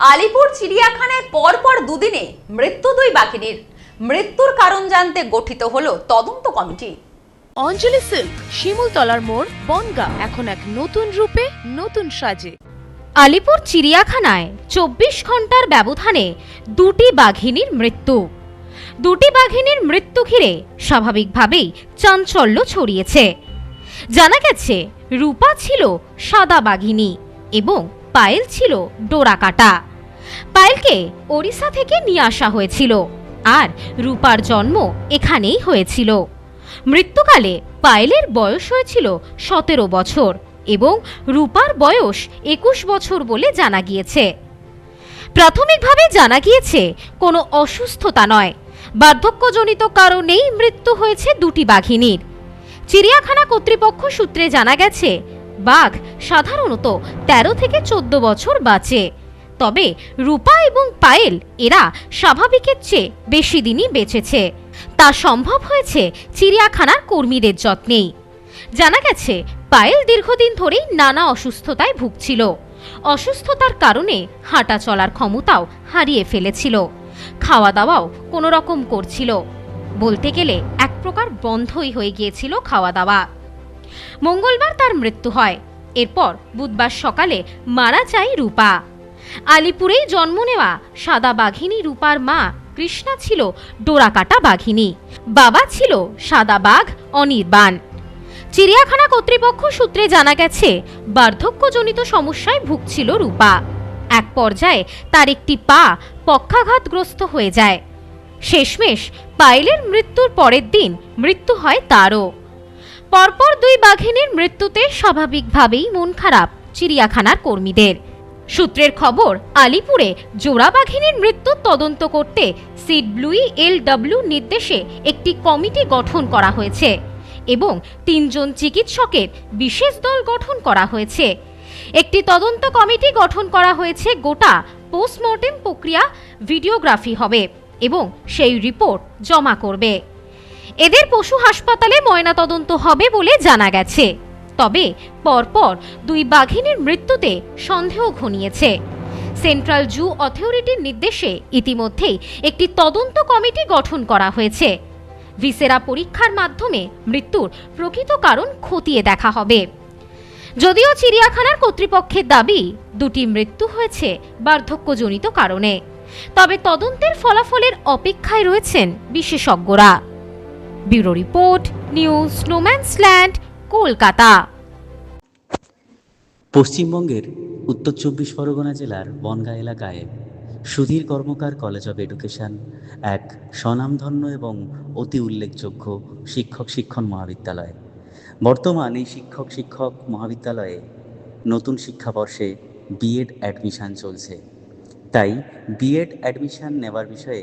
আলিপুর চিড়িয়াখানায় পরপর দুদিনে মৃত্যু দুই বাঘিনীর। মৃত্যুর কারণ জানতে গঠিত হলো তদন্ত কমিটি। অঞ্জলি সিল্ক, শিমুলতলার মোড়, বনগা, এখন এক নতুন রূপে, নতুন সাজে। আলিপুর চিড়িয়াখানায় চব্বিশ ঘণ্টার ব্যবধানে দুটি বাঘিনীর মৃত্যু। দুটি বাঘিনীর মৃত্যু ঘিরে স্বাভাবিকভাবেই চাঞ্চল্য ছড়িয়েছে। জানা গেছে, রূপা ছিল সাদা বাঘিনী এবং পায়েল ছিল ডোরাকাটা পায়েলকে ওড়িশা থেকে নিয়ে আসা হয়েছিল আর রূপার জন্ম এখানেই হয়েছিল। মৃত্যুকালে পায়েলের বয়স হয়েছিল সতেরো বছর এবং রূপার বয়স একুশ বছর বলে জানা গিয়েছে। প্রাথমিকভাবে জানা গিয়েছে কোনো অসুস্থতা নয়, বার্ধক্যজনিত কারণেই মৃত্যু হয়েছে দুটি বাঘিনীর। চিড়িয়াখানা কর্তৃপক্ষ সূত্রে জানা গেছে বাঘ সাধারণত ১৩ থেকে চোদ্দ বছর বাঁচে। তবে রূপা এবং পায়েল এরা স্বাভাবিকের চেয়ে বেশি দিনই বেঁচেছে। তা সম্ভব হয়েছে চিড়িয়াখানার কর্মীদের যত্নেই। জানা গেছে, পায়েল দীর্ঘদিন ধরেই নানা অসুস্থতায় ভুগছিল। অসুস্থতার কারণে হাঁটা চলার ক্ষমতাও হারিয়ে ফেলেছিল। খাওয়া দাওয়াও কোনো রকম করছিল। বলতে গেলে এক প্রকার বন্ধই হয়ে গিয়েছিল খাওয়া দাওয়া মঙ্গলবার তার মৃত্যু হয়। এরপর বুধবার সকালে মারা যায় রূপা। আলিপুরেই জন্ম নেওয়া সাদা বাঘিনী রূপার মা কৃষ্ণা ছিল ডোরাকাটা বাঘিনী। বাবা ছিল সাদা বাঘ অনির্বাণ। চিড়িয়াখানা কর্তৃপক্ষ সূত্রে জানা গেছে, বার্ধক্যজনিত সমস্যায় ভুগছিল রূপা। এক পর্যায়ে তার একটি পা পক্ষাঘাতগ্রস্ত হয়ে যায়। শেষমেশ পায়েলের মৃত্যুর পরের দিন মৃত্যু হয় তারও। পরপর দুই বাঘিনীর মৃত্যুতে স্বাভাবিকভাবেই মন খারাপ চিড়িয়াখানার কর্মীদের। সূত্রের খবর, আলিপুরে জোড়া বাঘিনীর মৃত্যু তদন্ত করতে সিড ব্লুই এল ডব্লিউ নির্দেশে একটি কমিটি গঠন করা হয়েছে এবং তিনজন চিকিৎসকের বিশেষ দল গঠন করা হয়েছে। একটি তদন্ত কমিটি গঠন করা হয়েছে গোটা পোস্টমর্টেম প্রক্রিয়া ভিডিওগ্রাফি হবে এবং সেই রিপোর্ট জমা করবে। এদের পশু হাসপাতালে ময়নাতদন্ত হবে বলে জানা গেছে। তবে পরপর দুই বাঘিনীর মৃত্যুতে সন্দেহ ঘনিয়েছে। সেন্ট্রাল জু অথরিটির নির্দেশে ইতিমধ্যেই একটি তদন্ত কমিটি গঠন করা হয়েছে। ভিসেরা পরীক্ষার মাধ্যমে মৃত্যুর প্রকৃত কারণ খতিয়ে দেখা হবে। যদিও চিড়িয়াখানার কর্তৃপক্ষের দাবি, দুটি মৃত্যু হয়েছে বার্ধক্যজনিত কারণে। তবে তদন্তের ফলাফলের অপেক্ষায় রয়েছেন বিশেষজ্ঞরা। ব্যুরো রিপোর্ট, নিউজ স্নোম্যান্সল্যান্ড কলকাতা। পশ্চিমবঙ্গের উত্তর চব্বিশ পরগনা জেলার বনগাঁ এলাকায় Sudhir Karmakar college of education এক স্বনামধন্য এবং অতি উল্লেখযোগ্য শিক্ষক শিক্ষণ মহাবিদ্যালয়। বর্তমান এই শিক্ষক শিক্ষক মহাবিদ্যালয়ে নতুন শিক্ষাবর্ষে বিএড অ্যাডমিশান চলছে। তাই বিএড অ্যাডমিশান নেওয়ার বিষয়ে